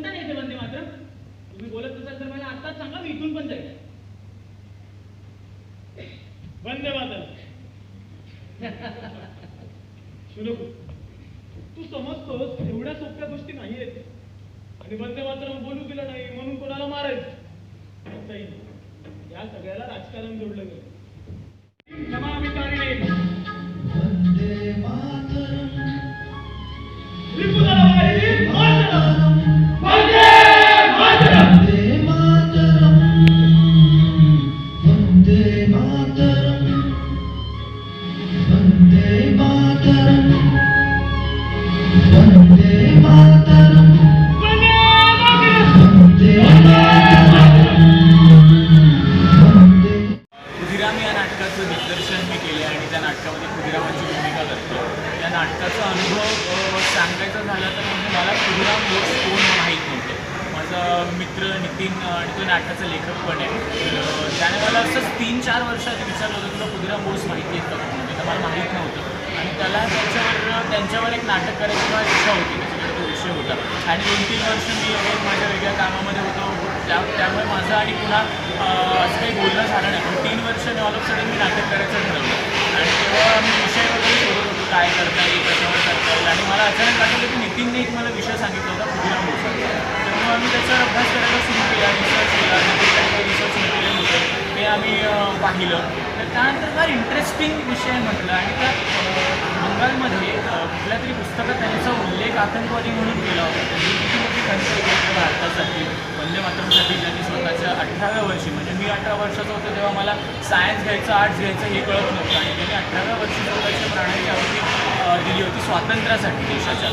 म्हणता नाही ते वंदे मात्र तुम्ही बोलत असाल तर मला आत्ताच सांगा मी इथून पण जाईल. वंदे मातरम. तू समजतोस एवढ्या सोप्या गोष्टी नाही आहेत. आणि वंदे मातरम बोलू दिलं नाही म्हणून कोणाला मारायचं. या सगळ्याला राजकारण जोडलं गेलं. कारणे वन्दे मातरम्. मला अचानक आठवलं की नितीनने एक मला विषय सांगितला होता खुदिराम बोसांचा त्यामुळे आम्ही त्याचा अभ्यास करायला सुरू केला रिसर्च केला रिसर्च मटेरियल होतं. ते आम्ही पाहिलं. तर त्यानंतर फार इंटरेस्टिंग विषय म्हटलं आणि त्या बंगालमध्ये कुठल्या तरी पुस्तकात त्यांचा उल्लेख आतंकवादी म्हणून केला होता. त्यांनी किती मोठी खंत केली भारतासाठी वंदे मातरमसाठी त्यांनी स्वतःच्या अठराव्या वर्षी म्हणजे मी अठरा वर्षाचा होतो तेव्हा मला सायन्स घ्यायचं आर्ट्स घ्यायचं हे कळत नव्हतं. आणि त्यांनी अठराव्या वर्षी स्वतःच्या प्राणाची आहुती दिली होती स्वातंत्र्यासाठी देशाच्या.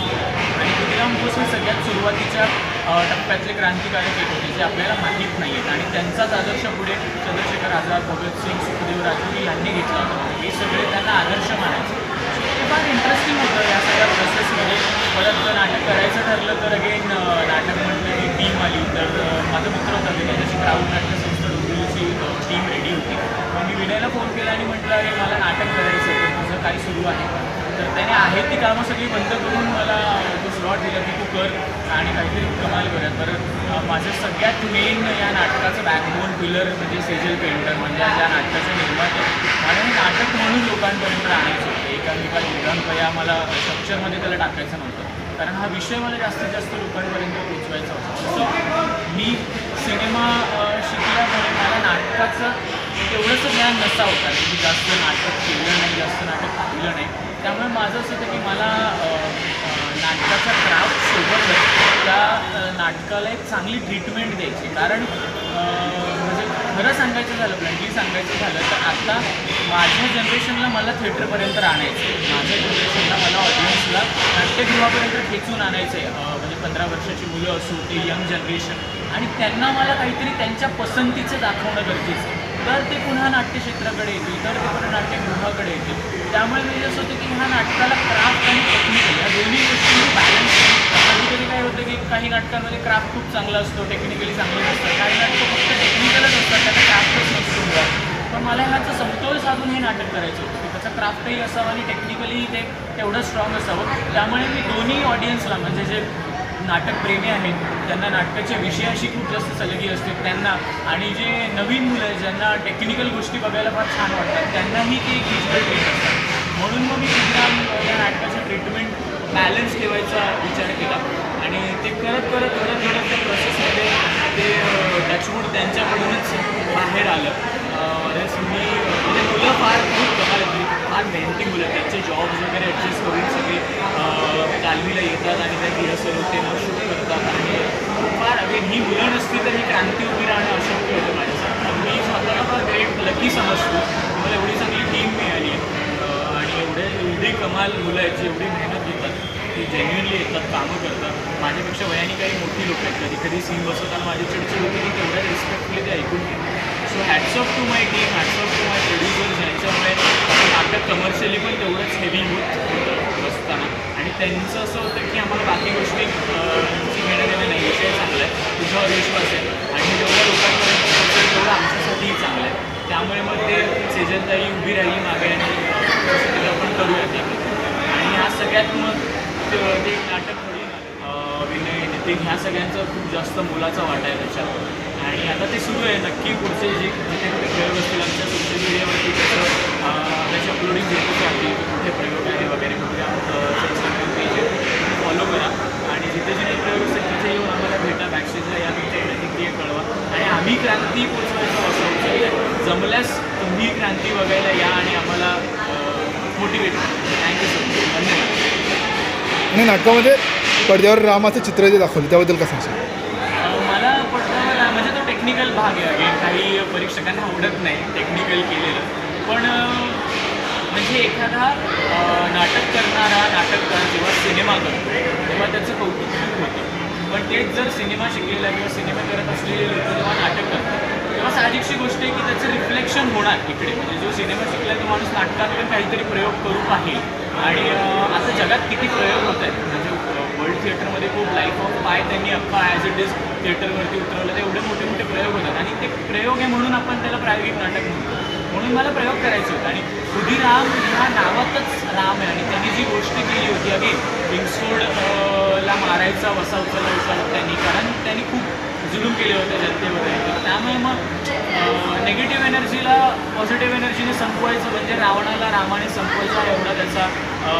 आणि खुदिराम बोस हे सगळ्यात सुरुवातीच्या टप्प्यातले क्रांतिकारक एक होते जे आपल्याला माहीत नाही आहेत आणि त्यांचाच आदर्श पुढे चंद्रशेखर आझाद भगतसिंग सुखदेव राजगुरू यांनी घेतला होता. हे सगळे त्यांना आदर्श मानायचे. ते फार इंटरेस्टिंग होतं या सगळ्या प्रोसेसमध्ये परत नाटक करायचं ठरलं तर अगेन नाटक म्हटलं की टीम आली. तर माझं माझा मित्र होता विनयाची क्राऊड नाट्य संस्था डोंबिवलीची टीम रेडी होती. मग मी विनयला फोन केला आणि म्हटलं अरे मला नाटक करायचं आहे तुझं काय सुरू आहे? का तर त्याने आहे ती कामं सगळी बंद करून मला तो स्लॉट दिला की तू कर आणि काहीतरी कमाल करूया तर माझं सगळ्यात मेन या नाटकाचं बॅकबोन पिलर म्हणजे सेजल पेंटर म्हणजे या नाटकाचे निर्माते मला मी नाटक म्हणून लोकांपर्यंत आणायचं होतं. एकांकिका दोघांपया मला स्ट्रक्चरमध्ये त्याला टाकायचं नव्हतं. कारण हा विषय मला जास्तीत जास्त लोकांपर्यंत पोचवायचा होता. सो मी सिनेमा शिकल्यामुळे मला नाटकाचं तेवढंसं ज्ञान नसा होता मी जास्त नाटक केलं नाही जास्त नाटक पाहिलं नाही. त्यामुळे माझं असं होतं की मला नाटकाचा क्राफ्ट सोबतच त्या नाटकाला एक चांगली ट्रीटमेंट द्यायची. कारण म्हणजे खरं सांगायचं झालं ब्लंडली सांगायचं झालं तर आता माझ्या जनरेशनला मला थिएटरपर्यंत आणायचं आहे. माझ्या जनरेशनला मला ऑडियन्सला नाट्यगृहापर्यंत खेचून आणायचं आहे. म्हणजे पंधरा वर्षाची मुलं असो ते यंग जनरेशन आणि त्यांना मला काहीतरी त्यांच्या पसंतीचं दाखवणं गरजेचं आहे. तर ते पुन्हा नाट्यक्षेत्राकडे येतील तर ते पुन्हा नाट्यगृहाकडे येतील. त्यामुळे म्हणजे असं होतं की ह्या नाटकाला क्राफ्ट आणि टेक्निकल या दोन्ही गोष्टी बॅलन्स कधी कधी काय होतं की काही नाटकांमध्ये क्राफ्ट खूप चांगला असतो टेक्निकली चांगलं असतं काही नाटकं फक्त टेक्निकलच असतात त्यांना क्राफ्टच नसतो. पण मला ह्याचं समतोल साधून हे नाटक करायचं होतं. की त्याचा क्राफ्टही असावा आणि टेक्निकली ते तेवढं स्ट्रॉंग असावं. त्यामुळे मी दोन्ही ऑडियन्सला म्हणजे जे नाटकप्रेमी आहेत. त्यांना नाटकाच्या विषयाशी खूप जास्त सलगी असते. त्यांना आणि जे नवीन मुलं आहेत ज्यांना टेक्निकल गोष्टी बघायला फार छान वाटतात त्यांनाही ते एक विज्युअल ट्रीट असतात. म्हणून मग मी तिथला या नाटकाचं ट्रीटमेंट बॅलन्स ठेवायचा विचार केला. आणि ते करत करत करत करत त्या प्रोसेसमध्ये ते टचवूड त्यांच्याकडूनच बाहेर आलं. मी म्हणजे मुलं फार खूप फार मेहनती मुलं आहेत. त्यांचे जॉब्स वगैरे ॲडजस्ट करून सगळे तालमीला येतात आणि त्या रिहर्सल होते ना शूट करतात आणि फार अगेन ही मुलं नसती तर ही क्रांती उभी राहणं अशक्य होतं माझ्यासाठी. मी स्वतःला फार ग्रेट लकी समजतो. मला एवढी चांगली टीम मिळाली. आहे आणि एवढे एवढी कमाल मुलं आहेत जी एवढी मेहनत घेतात ती जेन्युनली येतात कामं करतात. माझ्यापेक्षा वयाने काही मोठी लोक आहेत. कधी कधी सीन बसवताना माझी चिडचिड होती की तेवढ्या रिस्पेक्टफुली ते ऐकून घेतात. So hats off to my team hats off to my producers यांच्यामुळे आपलं नाटक कमर्शियली पण तेवढंच हेवी होत होतं बसताना. आणि त्यांचं असं होतं की आम्हाला बाकी गोष्टी घेणं देणं नाही विषय चांगला आहे. तुझ्यावर विश्वास आहे. आणि जेवढ्या लोकांपर्यंत पोहोचेल तेवढं आमच्यासाठीही चांगलं आहे. त्यामुळे मग ते सेजलताई उभी राहिली मागे आणि तसं तिला आपण करूया ते. आणि ह्या सगळ्यात मग ते नाटक घडून विनय नितीन ह्या सगळ्यांचं खूप जास्त मोलाचा वाटा आहे त्याच्यात आणि आता ते सुरू आहे. नक्की पुढचे जे जिथे कुठे प्रयोग असतील आमच्या सोशल मीडियावरती त्याचं त्याच्या त्याची अपलोडिंग होते आपली कुठे प्रयोग आहे वगैरे कुठे इंस्टाग्राम पेज आहे. फॉलो करा. आणि जिथे जिथे प्रयोग असतील तिथे येऊन आम्हाला भेटा. बॅकस्टेजला या तुमच्या प्रतिक्रिया कळवा. आणि आम्ही क्रांती पोचवायचं असं जमल्यास तुम्ही क्रांती बघायला या आणि आम्हाला मोटिवेट थँक्यू सो मच धन्यवाद. आणि नाटकामध्ये पडद्यावर रामाचं चित्र जे दाखवलं त्याबद्दल कसं सांगशील अं, मला पडद्यावर आ- म्हणजे तो टेक्निकल भाग आहे. अगेन काही परीक्षकांना आवडत नाही टेक्निकल केलेलं. पण म्हणजे एखादा नाटक करणारा नाटककार जेव्हा सिनेमा करतो तेव्हा त्याचं कौतुक खूप होतं. पण तेच जर सिनेमा शिकलेला किंवा सिनेमा करत असलेले लोक जेव्हा नाटक करतात तेव्हा साहजिकशी गोष्ट आहे की त्याचं रिफ्लेक्शन होणार इकडे. म्हणजे जो सिनेमा शिकला तो माणूस नाटकात पण काहीतरी प्रयोग करू पाहिजे आणि आता जगात किती प्रयोग होत आहेत. म्हणजे वर्ल्ड थिएटरमध्ये खूप लाईफ ऑफ पाय त्यांनी अप्पा ॲज इट इज थिएटरवरती उतरवलं ते एवढे मोठे मोठे प्रयोग होतात. आणि ते प्रयोग आहे म्हणून आपण त्याला प्रायोगिक नाटक म्हणतो. म्हणून मला प्रयोग करायचे होते. आणि खुदीराम ह्या नावातच राम आहे. आणि त्यांनी जी गोष्ट केली होती अगदी बिंगसोड ला मारायचा वसा उचलायचा त्यांनी. कारण त्यांनी खूप जुलूम केले होते जनतेमध्ये. त्यामुळे मग निगेटिव्ह एनर्जीला पॉझिटिव्ह एनर्जीने संपवायचं म्हणजे रावणाला रामाने संपवायचा एवढा त्याचा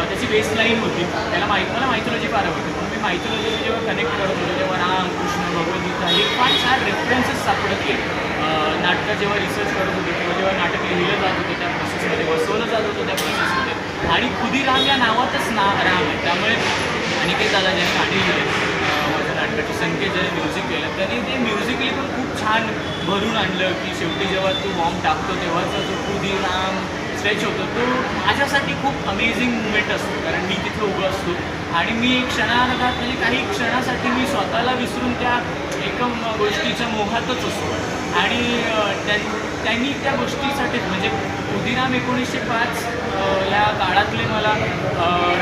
त्याची बेस लाईन होती. त्याला माहीत मला मायथोलॉजी फार आवडते. पण मी मायथॉलॉजी जेव्हा कनेक्ट करत होतो तेव्हा राम कृष्ण भगवद्गीता हे फार छान रेफरन्सेस सापडत गेले. नाटकं जेव्हा रिसर्च करत होते किंवा जेव्हा नाटक लिहिलं जात होतं त्या प्रोसेसमध्ये बसवलं जात होतं त्या प्रोसेसमध्ये आणि खुदी राम या नावातच ना राम आहे. त्यामुळे अनिकेत दादा ज्यांनी गाणी लिहिली. माझ्या संकेत ज्याने म्युझिक केलं त्याने ते म्युझिकली पण खूप छान भरून आणलं की शेवटी जेव्हा तू बॉम्ब टाकतो तेव्हाचा जो खुदीराम स्ट्रेच होतो तो माझ्यासाठी खूप अमेझिंग मुमेंट असतो. कारण मी तिथे उभं असतो. आणि मी एक क्षणार्धात म्हणजे काही क्षणासाठी मी स्वतःला विसरून त्या एकम गोष्टीच्या मोहातच असतो. आणि त्यां- त्यांनी त्या गोष्टीसाठीच म्हणजे खुदीराम एकोणीसशे पाच या काळातले मला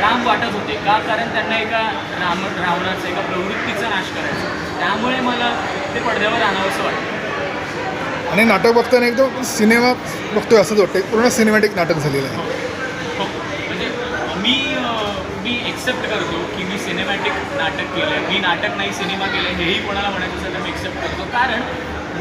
राम वाटत होते. का? कारण त्यांना एका राम रावणाचा एका प्रवृत्तीचा नाश करायचा. त्यामुळे मला ते पडद्यावर आणावंसं वाटतं. आणि नाटक बघताना एकदम सिनेमा बघतोय असंच वाटतं पूर्ण सिनेमॅटिक नाटक झालेलं आहे. हो. म्हणजे मी मी एक्सेप्ट करतो की मी सिनेमॅटिक नाटक केलं आहे मी नाटक नाही सिनेमा केलं हेही कोणाला म्हणायचं असेल तर मी एक्सेप्ट करतो. कारण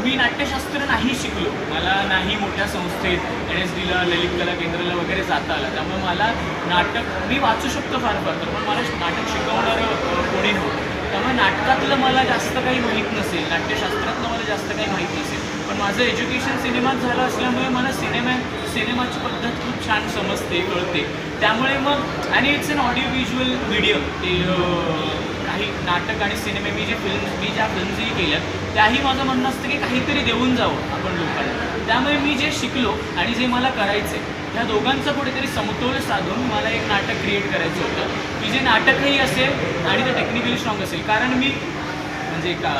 मी नाट्यशास्त्र नाही शिकलो. मला नाही मोठ्या संस्थेत एन एस डीला ललित कला केंद्राला वगैरे जाता आलं. त्यामुळे मला नाटक मी वाचू शकतो फार फार तर पण मला नाटक शिकवणारं कोणी नव्हतं. त्यामुळे नाटकातलं मला जास्त काही माहीत नसेल नाट्यशास्त्रातलं मला जास्त काही माहीत नसेल. पण माझं एज्युकेशन सिनेमात झालं असल्यामुळे मला सिनेमा सिनेमाची पद्धत खूप छान समजते कळते. त्यामुळे मग आणि it's an audio visual medium ते काही नाटक आणि सिनेमे मी जे फिल्म मी ज्या फिल्म्सही केल्या त्याही माझं म्हणणं असतं की काहीतरी देऊन जावं आपण लोकांना. त्यामुळे मी जे शिकलो आणि जे मला करायचं आहे ह्या दोघांचं कुठेतरी समतोल साधून मला एक नाटक क्रिएट करायचं होतं. की जे नाटकही असेल आणि ते टेक्निकली स्ट्रॉंग असेल. कारण मी म्हणजे का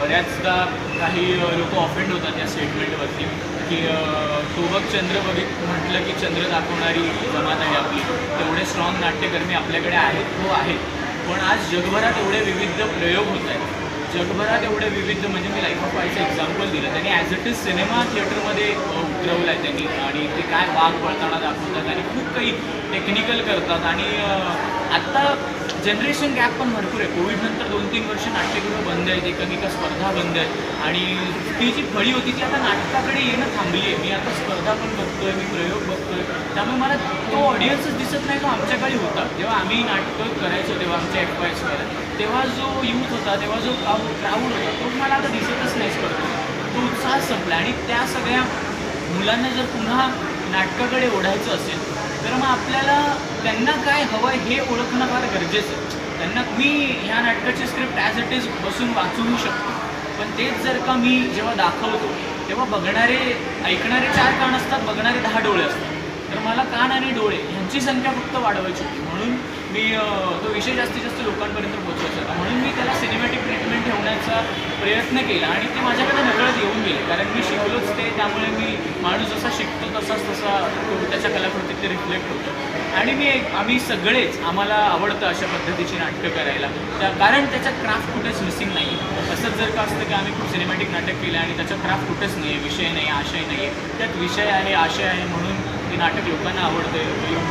बऱ्याचदा काही लोक ऑफेंड होतात या स्टेटमेंटवरती की सोबत चंद्र बघित म्हटलं की चंद्र दाखवणारी जमात आहे आपली. तेवढे स्ट्रॉंग नाट्यकर्मी आपल्याकडे आहेत हो आहेत पण आज जगभरात एवढे विविध प्रयोग होत आहेत. जगभरात एवढे विविध म्हणजे मी लाईफ ऑफ वायचं एक्झाम्पल दिलं. त्यांनी ॲज इट इज सिनेमा थिएटरमध्ये उतरवलं आहे त्यांनी. आणि ते काय वाघ पळताना दाखवतात आणि खूप काही टेक्निकल करतात. आणि आत्ता जनरेशन गॅप पण भरपूर आहे. कोविडनंतर दोन तीन वर्ष नाट्यगृह बंद आहेत एकामेका स्पर्धा बंद आहेत. आणि ती जी फळी होती ती आता नाटकाकडे येणं थांबली आहे. मी आता स्पर्धा पण बघतोय मी प्रयोग बघतोय. त्यामुळे मला तो ऑडियन्सच दिसत नाही तो आमच्याकडे होता. जेव्हा आम्ही नाटकं करायचो तेव्हा आमच्या एफ वाय तेव्हा जो यूथ होता तेव्हा जो क्राऊड होता तो मला आता दिसतच नाही स्पर्धा तो उत्साह संपला. आणि त्या सगळ्या मुलांना जर पुन्हा नाटकाकडे ओढायचं असेल तर मग आपल्याला त्यांना काय हवं आहे हे ओळखणं फार गरजेचं आहे. त्यांना मी ह्या नाटकाची स्क्रिप्ट ॲज इट इज बसून वाचूही शकतो. पण तेच जर का मी जेव्हा दाखवतो तेव्हा बघणारे ऐकणारे चार कान असतात बघणारे दहा डोळे असतात. तर मला कान आणि डोळे ह्यांची संख्या फक्त वाढवायची होती. म्हणून मी तो विषय जास्तीत जास्त लोकांपर्यंत पोहोचवायचा होता. म्हणून मी त्याला सिनेमॅटिक ट्रीटमेंट ठेवण्याचा प्रयत्न केला आणि ते माझ्याकडे नकळत येऊन गेले. कारण मी शिकलोच ते त्यामुळे मी माणूस जसा शिकतो. तसाच तसा तो त्याच्या कलाकृतीत ते रिफ्लेक्ट होतं. आणि मी एक आम्ही सगळेच आम्हाला आवडतं अशा पद्धतीची नाटकं करायला. त्या कारण त्याच्यात क्राफ्ट कुठेच मिसिंग नाही असंच जर का असतं की आम्ही खूप सिनेमॅटिक नाटक केलं आणि त्याच्यात क्राफ्ट कुठेच नाही आहे विषय नाही आशय नाही आहे त्यात विषय आहे आशय आहे म्हणून ते नाटक लोकांना आवडतं लोक येऊन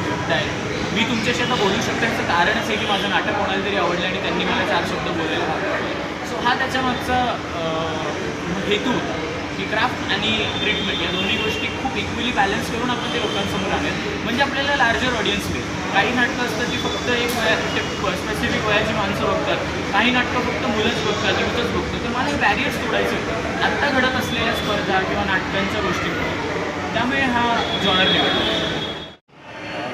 मी तुमच्याशी आता बोलू शकतो याचं कारणच आहे की माझं नाटक कोणाला तरी आवडलं आणि त्यांनी मला चार शब्द बोलायला भाग सो हा त्याच्यामागचा हेतू होता. की क्राफ्ट आणि ट्रीटमेंट या दोन्ही गोष्टी खूप इक्वली बॅलन्स करून आपण ते लोकांसमोर आणेल म्हणजे आपल्याला लार्जर ऑडियन्स मिळेल. काही नाटकं असतात ती फक्त एक वया स्पेसिफिक वयाची माणसं बघतात. काही नाटकं फक्त मुलंच बघतात युथच बघतात. तर मला हे बॅरियर्स तोडायचे होते. आत्ता घडत असलेल्या स्पर्धा किंवा नाटकांच्या गोष्टी त्यामुळे हा जॉनर निवडला.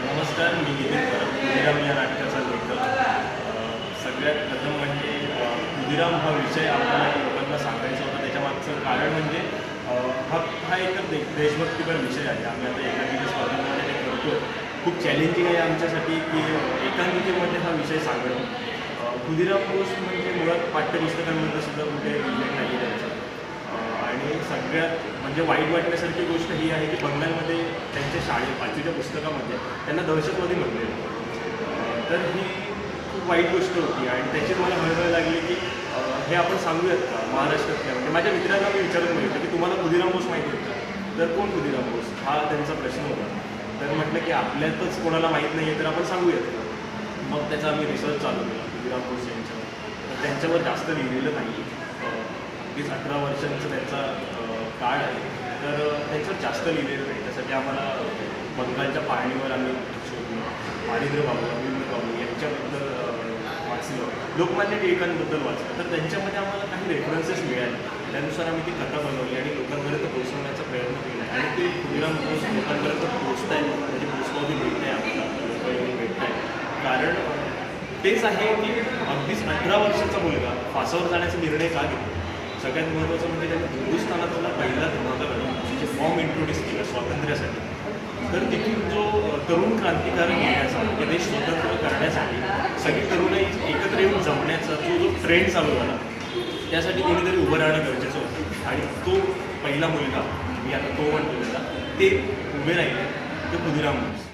नमस्कार मी या नाटकाचा लेखक. सगळ्यात प्रथम म्हणजे उदिराम हा विषय आपल्याला लोकांना सांगायचा होता त्याच्या मागचं कारण म्हणजे हा हा एक दे देशभक्तीपर विषय आहे. आम्ही आता एकांकिका स्पर्धांमध्ये ते करतो खूप चॅलेंजिंग आहे आमच्यासाठी की एकांकिकेमध्ये हा विषय सांगणं. खुदिराम बोस म्हणजे मुळात पाठ्यपुस्तकांमध्ये सुद्धा कुठे उल्लेख नाही त्यांचा. आणि सगळ्यात म्हणजे वाईट वाटण्यासारखी गोष्ट ही आहे की बंगालमध्ये त्यांच्या शाळेत पाचवीच्या पुस्तकामध्ये त्यांना दहशतवादी म्हटले तर ही खूप वाईट गोष्ट होती. आणि त्याची मला हळहळ लागली की हे आपण सांगूयात का? महाराष्ट्रातल्या माझ्या मित्रांना मी विचारून बघितलं की तुम्हाला खुदिराम बोस माहिती होतं तर कोण खुदिराम बोस? हा त्यांचा प्रश्न होता. तर म्हटलं की आपल्यातच कोणाला माहीत नाही आहे तर आपण सांगूयात. मग त्याचा आम्ही रिसर्च चालू केला खुदिराम बोस यांच्या. तर त्यांच्यावर जास्त लिहिलेलं नाही वीस अठरा वर्षांचं त्यांचा काळ आहे. तर त्यांच्यावर जास्त लिहिलेलं नाही. त्यासाठी आम्हाला बंगालच्या पाहणीवर आम्ही शोधलो. मारिंद्र बाबू रवींद्र बाबू यांच्याबद्दल वाचलं लोकमान्य टिळकांबद्दल वाचलं. तर त्यांच्यामध्ये आम्हाला काही रेफरन्सेस मिळाले. त्यानुसार आम्ही ती कथा बनवली आणि लोकांपर्यंत पोहोचवण्याचा प्रयत्न केला. आणि ते खुदिराम लोकांपर्यंत पोहोचत आहे म्हणजे पोचपावती भेटत आहे आम्हाला लोक भेटत आहे कारण तेच आहे की अगदीच अठरा वर्षाचा मुलगा फासावर जाण्याचा निर्णय का घेतो सगळ्यात महत्त्वाचं म्हणजे त्यांनी हिंदुस्थानातला पहिला धमाका घडवला म्हणजे फॉर्म इंट्रोड्यूस केला स्वातंत्र्यासाठी. तर तिथून जो तरुण क्रांतिकारक येण्याचा म्हणजे देश स्वतंत्र करण्यासाठी सगळी तरुणाई एकत्र येऊन जमण्याचा जो जो ट्रेंड चालू झाला त्यासाठी कोणीतरी उभं राहणं गरजेचं होतं. आणि तो पहिला मुलगा मी आता तो म्हणतो त्याला ते उभे राहिले ते खुदिराम बोस.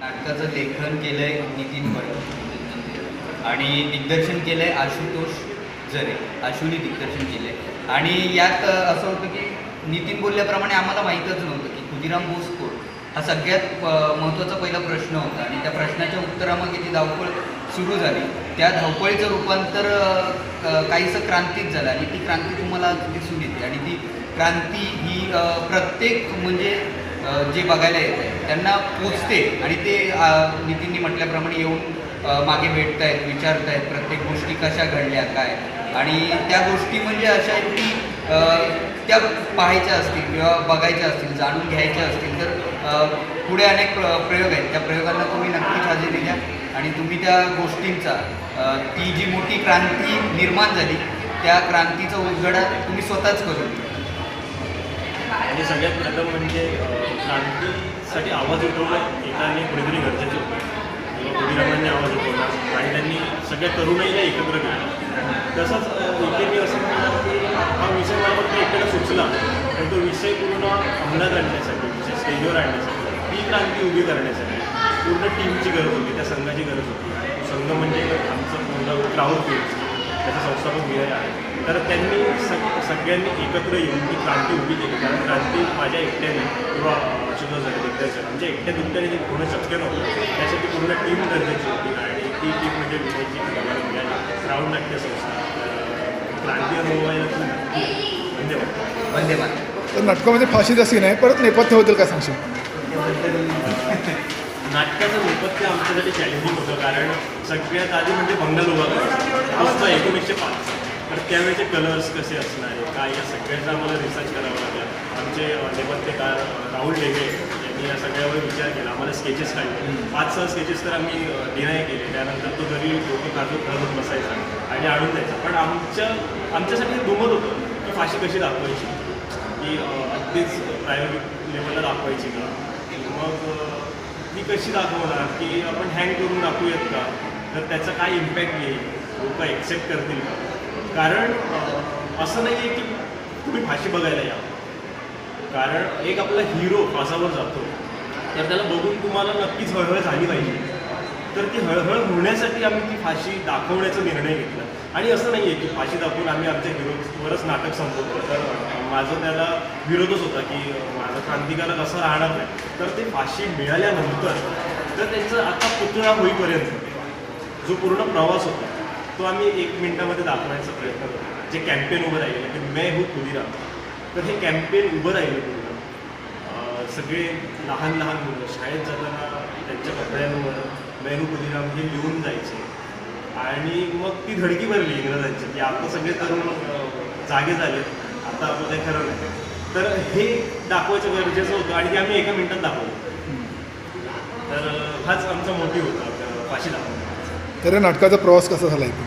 नाटकाचं लेखन केलं आहे नितीन परब. आणि दिग्दर्शन केलं आहे आशुतोष जरे. आशुनी दिग्दर्शन केलं आहे आणि यात असं होतं की नितीन बोलल्याप्रमाणे आम्हाला माहीतच नव्हतं की खुदिराम बोस हा सगळ्यात प महत्त्वाचा पहिला प्रश्न होता. आणि त्या प्रश्नाच्या उत्तरामागे ती धावपळ सुरू झाली. त्या धावपळीचं रूपांतर काहीसं क्रांतीत झालं. आणि ती क्रांती तुम्हाला दिसून येते. आणि ती क्रांती ही प्रत्येक म्हणजे जे बघायला येत आहे त्यांना पोचते. आणि ते अ, म्हटल्याप्रमाणे येऊन मागे भेटत आहेत विचारत आहेत प्रत्येक गोष्टी कशा घडल्या काय? आणि त्या गोष्टी म्हणजे अशा आहेत की त्या पाहायच्या असतील किंवा बघायच्या असतील जाणून घ्यायच्या असतील तर पुढे अनेक प्र प्रयोग आहेत. त्या प्रयोगांना तुम्ही नक्कीच हजेरी द्या. आणि तुम्ही त्या गोष्टींचा ती जी मोठी क्रांती निर्माण झाली त्या क्रांतीचा उलगडा तुम्ही स्वतःच करून घ्या. आणि सगळ्यात प्रथम म्हणजे क्रांतीसाठी आवाज उठवणं एकाने कुठेतरी गरजेचं होतं. आवाज उठवला आणि त्यांनी सगळ्या तरुणाईला एकत्र केलं. तसंच इथे मी असं म्हणणार की हा विषय मला फक्त एकट्याला सुचला पण तो विषय पूर्ण अंमलात आणण्यासाठी. स्टेजवर आणण्यासाठी ही क्रांती उभी करण्यासाठी पूर्ण टीमची गरज होती त्या संघाची गरज होती. संघ म्हणजे आमचं पूर्ण क्राऊड फिल्म्स त्याचा संस्थापक विजय आहे. तर त्यांनी सग सगळ्यांनी एकत्र येऊन ती क्रांती उभी केली. कारण क्रांती माझ्या एकट्याने किंवा अशोक झाले दिग्दर्शक म्हणजे एकट्या दुकट्याने जे पूर्ण शक्य नव्हतं त्यासाठी पूर्ण टीम गरजेची होती. आणि ती टीम म्हणजे विजयची आम्हाला मिळाली. श्रावण नाट्य संस्था क्रांती अनुभवायला धन्यवाद. धन्यवाद. तर नाटकामध्ये फाशीचा सीन आहे. परत नेपथ्याबद्दल काय सांगशील? नाटकाचं नेपथ्य आमच्यासाठी चॅलेंजिंग होतं. कारण सगळ्यात आधी म्हणजे भंगल उभा करायचा. एकोणीसशे पाच. तर त्यावेळेचे कलर्स कसे असणार आहे? काय या सगळ्याचा आम्हाला रिसर्च करावा लागला. आमचे नेपथ्यकार राहुल ढेगे यांनी या सगळ्यावर विचार केला. आम्हाला स्केचेस काढले. पाच सहा स्केचेस तर आम्ही डिनाय केले. त्यानंतर तो घरी डोकं काढून घरून बसायचा आणि आणून द्यायचा. पण आमच्या आमच्यासाठी दुमत होतं की फाशी कशी दाखवायची? की अगदीच प्रायोगिक लेवलला दाखवायची का? मग ती कशी दाखवणार की आपण हँग करून दाखवूयात का? तर त्याचा काय इम्पॅक्ट येईल? लोक एक्सेप्ट करतील का? कारण असं नाही आहे की तुम्ही फाशी बघायला या. कारण एक आपला हिरो फासावर जातो. तर त्याला बघून तुम्हाला नक्कीच हळहळ झाली पाहिजे. तर ती हळहळ होण्यासाठी आम्ही ती फाशी दाखवण्याचा निर्णय घेतला. आणि असं नाही आहे की फाशी दाखवून आम्ही आमच्या हिरोवरच नाटक संपवतो. तर माझं त्याला विरोधच होता की माझं माझा क्रांतिकारक असं राहणार नाही. तर ते फाशी मिळाल्यानंतर तर त्यांचा आता पुतळा होईपर्यंत जो पूर्ण प्रवास होता तो आम्ही एक मिनिटामध्ये दाखवण्याचा प्रयत्न करतो. जे कॅम्पेन उभं राहिलेलं की मे हो खुदिराम. तर हे कॅम्पेन उभं राहिलं पूर्ण. सगळे लहान लहान मुलं शाळेत जाताना त्यांच्या कपड्यांवर मेहू हूँ खुदिराम हे लिहून जायचे. आणि मग ती धडकी भरली इंग्रजांची की आता सगळे तरुण जागे झाले. आता आपलं काही खरं नाही. तर हे दाखवायचं गरजेचं होतं आणि ते आम्ही एका मिनिटात दाखवलं. तर हाच आमचा मोटिव्ह होता फाशी दाखवण्याचा तर या नाटकाचा प्रवास कसा झाला इथे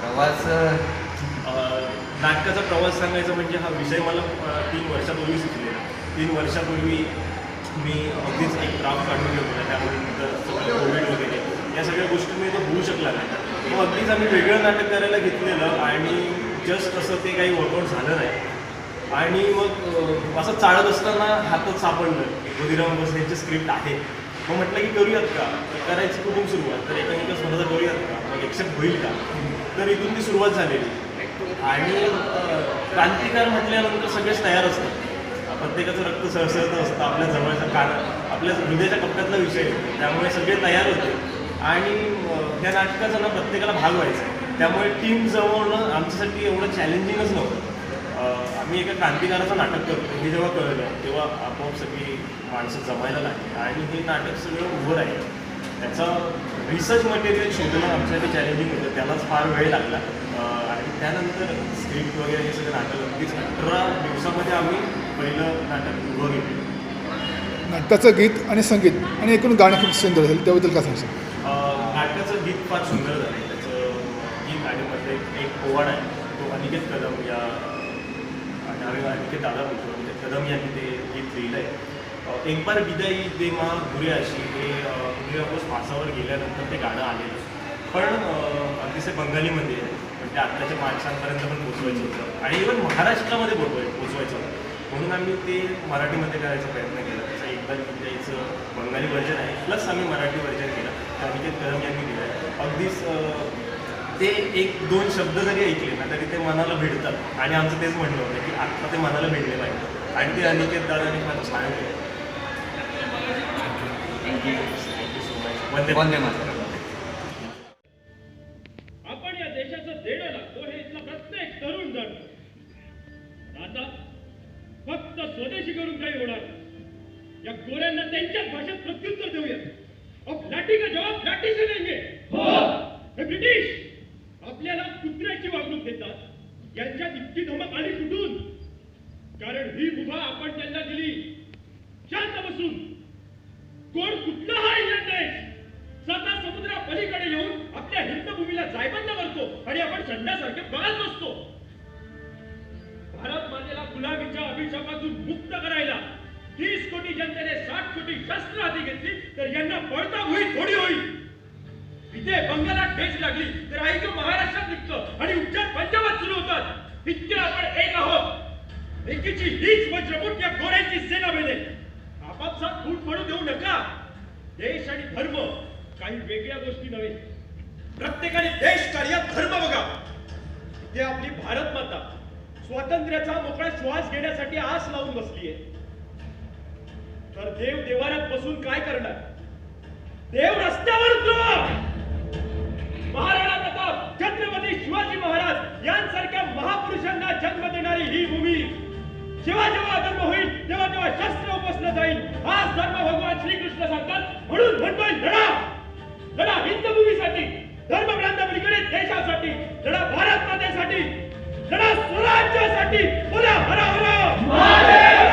प्रवास अं, नाटकाचा प्रवास सांगायचा म्हणजे हा विषय मला तीन वर्षापूर्वी सुचलेला. तीन वर्षापूर्वी मी अगदीच एक ड्राफ्ट काढून नंतर सगळं कोविड वगैरे. या सगळ्या गोष्टी मी तो होऊ शकला नाही. मग अगदीच आम्ही वेगळं नाटक करायला घेतलेलं आणि जस्ट असं ते काही वर्कआउट झालं नाही. आणि मग असं चाळत असताना हातात सापडलं. की गुदिराम बस यांची स्क्रिप्ट आहे. मग म्हटलं की करूयात का? करायची कुठून सुरुवात. तर एकामेका स्वतःचा करूयात का? मग एक्सेप्ट होईल का? तर इथून ती सुरुवात झालेली. आणि क्रांतिकार म्हटल्यानंतर सगळेच तयार असतात. प्रत्येकाचं रक्त सळसळतं असतं. आपल्या जवळचा कान आपल्या हृदयाच्या कप्प्यातला विषय. आहे. त्यामुळे सगळे तयार होते. आणि त्या नाटकाचा ना प्रत्येकाला भाग व्हायचा. त्यामुळे टीम जमवणं आमच्यासाठी एवढं चॅलेंजिंगच नव्हतं. आम्ही एका क्रांतिकाराचं नाटक करतो. हे जेव्हा कळलं तेव्हा आपोआप सगळी माणसं जमायला लागली. आणि हे नाटक सगळं उभं राहिलं. त्याचा रिसर्च मटेरियल शोधणं आमच्यासाठी चॅलेंजिंग होतं. त्यालाच फार वेळ लागला. आणि त्यानंतर स्क्रिप्ट वगैरे हे सगळं नाटक अगदीच अठरा दिवसामध्ये आम्ही पहिलं नाटक उभं घेतलं नाटकाचं गीत आणि संगीत आणि एकूण गाणं खूप सुंदर झालं त्याबद्दल काय सांगशील? शकतो फार सुंदर झालं. आहे त्याचं गीत आणि मध्ये एक पोवाड आहे तो अनिकेत कदम या आणि अनिकेत दादा बोलतो म्हणजे कदम यांनी ते गीत लिहिलं आहे एक बार विदाई दे मा गुरे अशी हे इंदिरापोस फासावर गेल्यानंतर ते गाणं आलेलं. पण अतिशय बंगालीमध्ये आहे पण ते आत्ताच्या माणसांपर्यंत पण पोचवायचं होतं. आणि इव्हन महाराष्ट्रामध्ये पोचवाय पोचवायचं होतं. म्हणून आम्ही ते मराठीमध्ये करायचा प्रयत्न केला. त्याचं एकदा विदाईचं बंगाली व्हर्जन आहे प्लस आम्ही मराठी व्हर्जन केलं. ते अनिकेत कदम यांनी दिलं आहे अगदीच ते एक दोन शब्द जरी ऐकले ना तरी ते मनाला भिडतात. आणि आमचं तेच म्हणणं होतं की आत्ता ते मनाला भिडले पाहिजे. आणि ते अनिकेत दादांनी फार छान केलं. Thank you so much Vande Vande Mataram. गुलामीच्या अभिशापातून मुक्त करायला तीस कोटी जनतेने साठ कोटी शस्त्र हाती घेतली तर यांना पळता होईल थोडी होईल. इथे बंगालात ठेच लागली तर ऐक महाराष्ट्रात निघतं आणि उपचार पंजाबात सुरू होतात. इतके आपण एक आहोत. एकीची हीच वज्रपूट या गोऱ्यांची सेना मिळेल आपापसात फूट पडू देऊ नका. देश आणि धर्म काही वेगळ्या गोष्टी नव्हे. प्रत्येकाने देश कार्यात धर्म बघा. ते आपली भारत माता स्वातंत्र्याचा मोकळा श्वास घेण्यासाठी आस लावून बसलीये. तर देव देवाऱ्यात बसून काय करणार? देव रस्त्यावर उतरवा महाराणा प्रताप छत्रपती शिवाजी महाराज यांसारख्या महापुरुषांना जन्म देणारी ही भूमी जेव्हा जेव्हा धर्म होईल तेव्हा तेव्हा शस्त्र उपसलं जाईल. आज धर्म भगवान श्रीकृष्ण सांगतात. म्हणून म्हणतोय लढा! लढा हिंद भूमीसाठी धर्म ग्रंथ देशासाठी लढा भारत मातेसाठी लढा स्वराज्यासाठी बोला हरा हरा.